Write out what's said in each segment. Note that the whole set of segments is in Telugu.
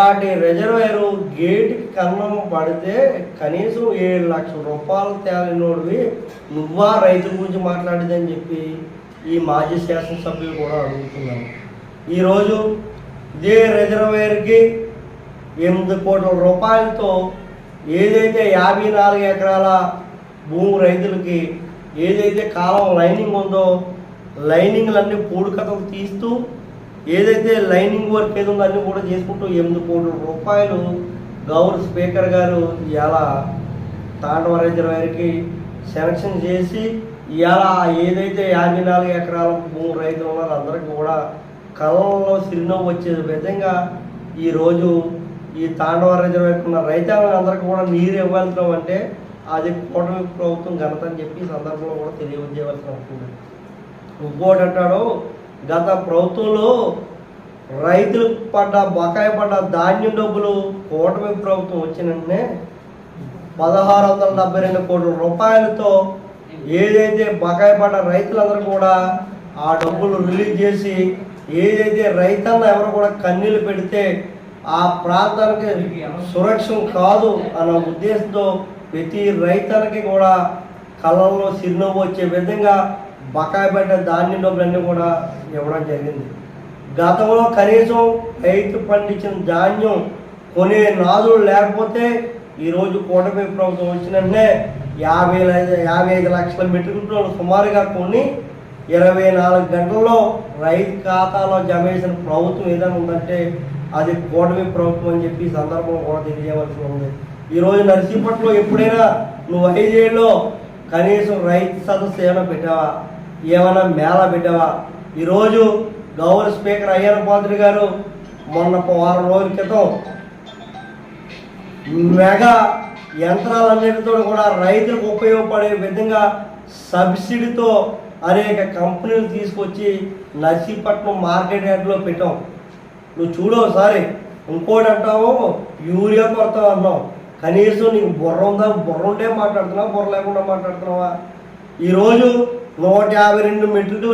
అలాంటి రిజర్వేరు గేటుకి కన్నం పడితే కనీసం ఏడు లక్షల రూపాయలు తేలినోడివి నువ్వా రైతుల గురించి మాట్లాడేదని చెప్పి ఈ మాజీ శాసనసభ్యులు కూడా అడుగుతున్నాను ఈరోజు ఇదే రిజర్వేర్కి ఎనిమిది కోట్ల రూపాయలతో ఏదైతే యాభై నాలుగు ఎకరాల భూమి రైతులకి ఏదైతే కాలం లైనింగ్ ఉందో లైనింగ్లన్నీ పూడికతలు తీస్తూ ఏదైతే లైనింగ్ వర్క్ ఏదో అన్నీ కూడా చేసుకుంటూ ఎనిమిది కోట్ల రూపాయలు గౌర్ స్పీకర్ గారు ఇలా తాండవ వారికి సెలక్షన్ చేసి ఇలా ఏదైతే యాభై నాలుగు ఎకరాల భూమి రైతులు ఉన్నారో అందరికీ కూడా కళ్ళలో చిరునవ్వు వచ్చే విధంగా ఈరోజు ఈ తాండవ రిజర్వాయర్కి ఉన్న రైతాంగం అందరికీ కూడా నీరు ఇవ్వాల్సిన అంటే అది కూటమి ప్రభుత్వం ఘనత అని చెప్పి ఈ సందర్భంలో కూడా తెలియజేయవలసిన ఉంటుంది ఇంకోటి అంటాడు గత ప్రభుత్వంలో రైతులకు పడ్డ బకాయి పడ్డ ధాన్యం డబ్బులు కూటమి ప్రభుత్వం వచ్చిన వెంటనే పదహారు వందల డెబ్బై రెండు కోట్ల రూపాయలతో ఏదైతే బకాయి పడ్డ రైతులందరూ కూడా ఆ డబ్బులు రిలీజ్ చేసి ఏదైతే రైతన్న ఎవరు కూడా కన్నీళ్ళు పెడితే ఆ ప్రాంతానికి సురక్షం కాదు అన్న ఉద్దేశంతో ప్రతి రైతన్నకి కూడా కళ్ళల్లో చిరునవ్వు వచ్చే విధంగా బకాయి పడ్డ ధాన్య డబ్బులన్నీ కూడా ఇవ్వడం జరిగింది. గతంలో కనీసం రైతు పండించిన ధాన్యం కొనే నాదులు లేకపోతే ఈరోజు కూటమి ప్రభుత్వం వచ్చిన వెంటనే యాభై ఐదు యాభై ఐదు లక్షల మెట్రిక్ టన్నులు సుమారుగా కొన్ని ఇరవై నాలుగు గంటల్లో రైతు ఖాతాలో జమ చేసిన ప్రభుత్వం ఏదైనా ఉందంటే అది కూటమి ప్రభుత్వం అని చెప్పి సందర్భం కూడా తెలియజేయవలసి ఉంది. ఈరోజు నర్సీపట్నంలో ఎప్పుడైనా నువ్వు ఐదేళ్ళలో కనీసం రైతు సదస్సు ఏమైనా పెట్టావా? ఏమైనా మేళ బిడ్డవా ఈరోజు గౌరవ స్పీకర్ అయ్యన పాత్రి గారు మొన్న ఒక వారం రోజుల క్రితం మెగా యంత్రాలన్నిటితో కూడా రైతులకు ఉపయోగపడే విధంగా సబ్సిడీతో అనేక కంపెనీలు తీసుకొచ్చి నర్సీపట్నం మార్కెట్ యార్డ్లో పెట్టాం. నువ్వు చూడు ఒకసారి ఇంకోటి అంటావు యూరియా కొరత అన్నావు కనీసం నీకు బుర్ర ఉందా? బుర్ర ఉంటే మాట్లాడుతున్నావా? బుర్ర లేకుండా మాట్లాడుతున్నావా? ఈరోజు నూట యాభై రెండు మెట్రిక్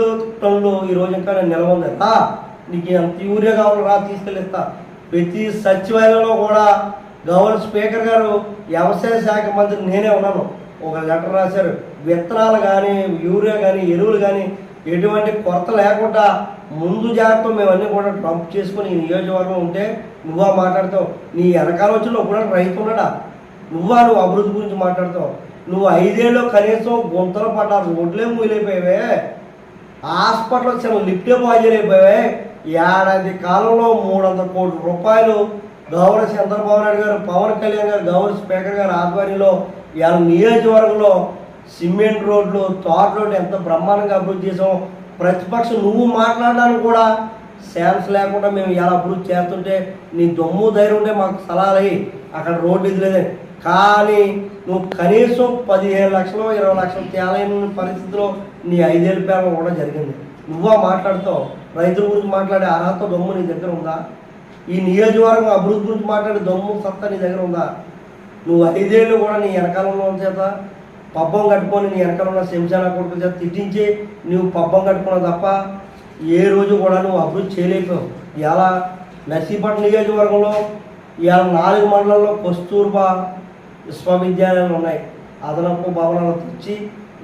టన్నులు ఈరోజు ఇంకా నేను నిల్వ ఉంది. నీకు ఎంత యూరియా కావాలో రా తీసుకెళ్ళిస్తా. ప్రతి సచివాలయంలో కూడా గవర్నర్ స్పీకర్ గారు వ్యవసాయ శాఖ మంత్రి నేనే ఉన్నాను. ఒక లెటర్ రాశారు. విత్తనాలు కానీ యూరియా కానీ ఎరువులు కానీ ఎటువంటి కొరత లేకుండా ముందు జాగ్రత్త మేము అన్నీ కూడా డంప్ చేసుకుని ఈ నియోజకవర్గం ఉంటే నువ్వా మాట్లాడతావు. నీ వెనకాల వచ్చిన కూడా రైతు ఉన్నాడా నువ్వా నువ్వు అభివృద్ధి గురించి మాట్లాడతావు? నువ్వు ఐదేళ్ళు కనీసం గుంతలు పడ్డా రోడ్లే మూలైపోయావే హాస్పిటల్ చిన్న లిఫ్టే బాధ్యులైపోయావే ఏడాది కాలంలో మూడు వందల కోట్ల రూపాయలు గౌరవ చంద్రబాబు నాయుడు గారు పవన్ కళ్యాణ్ గారు గౌరవ స్పీకర్ గారు ఆధ్వర్యంలో ఇవాళ నియోజకవర్గంలో సిమెంట్ రోడ్లు తార్ రోడ్లు ఎంత బ్రహ్మాండంగా అభివృద్ధి చేసాం ప్రతిపక్షం నువ్వు మాట్లాడడానికి కూడా ఛాన్స్ లేకుండా మేము ఎలా అభివృద్ధి చేస్తుంటే నీ దొమ్ము ధైర్యం ఉంటే మాకు సలహాలు అయ్యి అక్కడ రోడ్డు ఇది లేదని కానీ నువ్వు కనీసం పదిహేను లక్షలు ఇరవై లక్షలు తేలైన పరిస్థితిలో నీ ఐదేళ్ళ పేరు కూడా జరిగింది. నువ్వా మాట్లాడుతావు? రైతుల గురించి మాట్లాడే అర్హత దమ్ము నీ దగ్గర ఉందా? ఈ నియోజకవర్గం అభివృద్ధి గురించి మాట్లాడే దమ్ము సత్తా నీ దగ్గర ఉందా? నువ్వు ఐదేళ్ళు కూడా నీ వెనకాలంలో చేత పబ్బం కట్టుకొని నీ వెనకాల ఉన్న శంశాల కొడుకు చేత తిట్టించి నువ్వు పబ్బం కట్టుకున్నావు తప్ప ఏ రోజు కూడా నువ్వు అభివృద్ధి చేయలేకపోయావు. ఇలా నర్సీపట్నం నియోజకవర్గంలో ఇవాళ నాలుగు మండలాల్లో కస్తూర్బా విశ్వవిద్యాలయాలు ఉన్నాయి. అదనపు భవనాలు తెచ్చి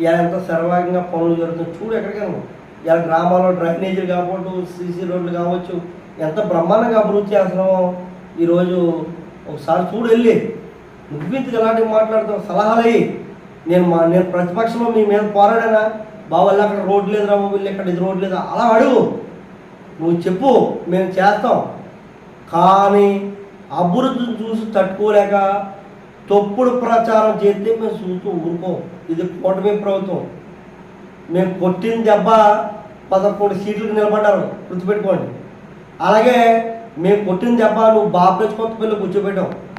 ఇలా ఎంత సర్వాంగంగా పనులు జరుగుతుంది చూడు ఎక్కడికైనా. ఇలా గ్రామాల్లో డ్రైనేజీలు కావచ్చు సీసీ రోడ్లు కావచ్చు ఎంత బ్రహ్మాండంగా అభివృద్ధి చేస్తున్నామో ఈరోజు ఒకసారి చూడు వెళ్ళి. నువ్వింతకు ఎలాంటివి మాట్లాడుతావు సలహాలు అయ్యి నేను మా నేను ప్రతిపక్షంలో మీ మీద పోరాడానా? బావల్లి అక్కడ రోడ్డు లేదు లేదురా వెళ్ళి ఇక్కడ ఇది రోడ్డు లేదా అలా అడుగు. నువ్వు చెప్పు మేము చేస్తాం. కానీ అభివృద్ధిని చూసి తట్టుకోలేక తప్పుడు ప్రచారం చేస్తే మేము చూస్తూ ఊరుకోం. ఇది కూటమి ప్రభుత్వం. మేము కొట్టిన దెబ్బ పదకొండు సీట్లకు నిలబడ్డారు. గుర్తుపెట్టుకోండి. అలాగే మేము కొట్టిన దెబ్బ నువ్వు బాబురేజ్ కొత్త పిల్లలు కూర్చోబెట్టావు.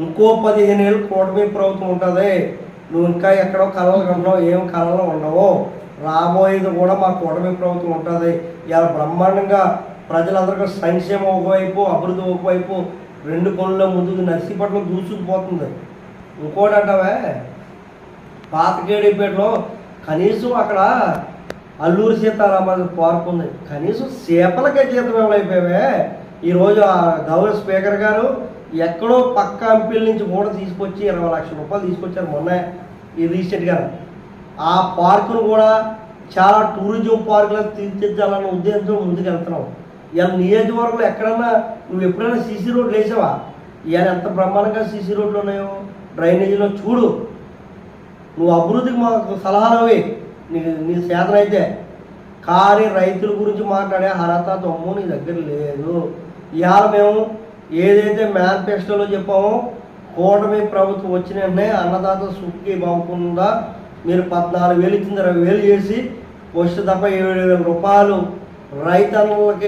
ఇంకో పదిహేను ఏళ్ళు కూటమి ప్రభుత్వం ఉంటుంది. నువ్వు ఇంకా ఎక్కడో కళలు కన్నావు ఏం కళలు ఉండవు. రాబోయేది కూడా మా కూటమి ప్రభుత్వం ఉంటుంది. ఇలా బ్రహ్మాండంగా ప్రజలందరికీ సంక్షేమం ఒకవైపు అభివృద్ధి ఒకవైపు రెండు పనుల ముందుకు నర్సీపట్నం దూసుకుపోతుంది. ఇంకోటి అంటావే పాతకేడిపేటలో కనీసం అక్కడ అల్లూరు సీతారామరాజు పార్క్ ఉంది కనీసం చేపలకే జీతం ఎవరైపోయావే ఈరోజు ఆ గౌరవ స్పీకర్ గారు ఎక్కడో పక్క ఎంపీల నుంచి కూడా తీసుకొచ్చి ఇరవై లక్షల రూపాయలు తీసుకొచ్చారు మొన్న ఈ రీసెంట్ గారు ఆ పార్కును కూడా చాలా టూరిజం పార్కులకు తీర్చిదిద్దాలన్న ఉద్దేశంతో ముందుకు వెళ్తున్నాం ఇలా నియోజకవర్గంలో ఎక్కడన్నా నువ్వు ఎప్పుడైనా సీసీ రోడ్లు వేసావా? ఇవాళ ఎంత బ్రహ్మాండంగా సీసీ రోడ్లు ఉన్నాయో డ్రైనేజీలో చూడు. నువ్వు అభివృద్ధికి మాకు సలహాలు అవి. నీ నీ చేతన అయితే. కానీ రైతుల గురించి మాట్లాడే అర్హత దొమ్ము నీ దగ్గర లేదు. ఇవాళ మేము ఏదైతే మేనిఫెస్టోలో చెప్పామో కూటమి ప్రభుత్వం వచ్చిన వెంటనే అన్నదాత సుఖి బాగుందా మీరు పద్నాలుగు వేలు ఇచ్చింది ఇరవై వేలు చేసి వచ్చి తప్ప ఏడు వేల రూపాయలు రైతన్నలకి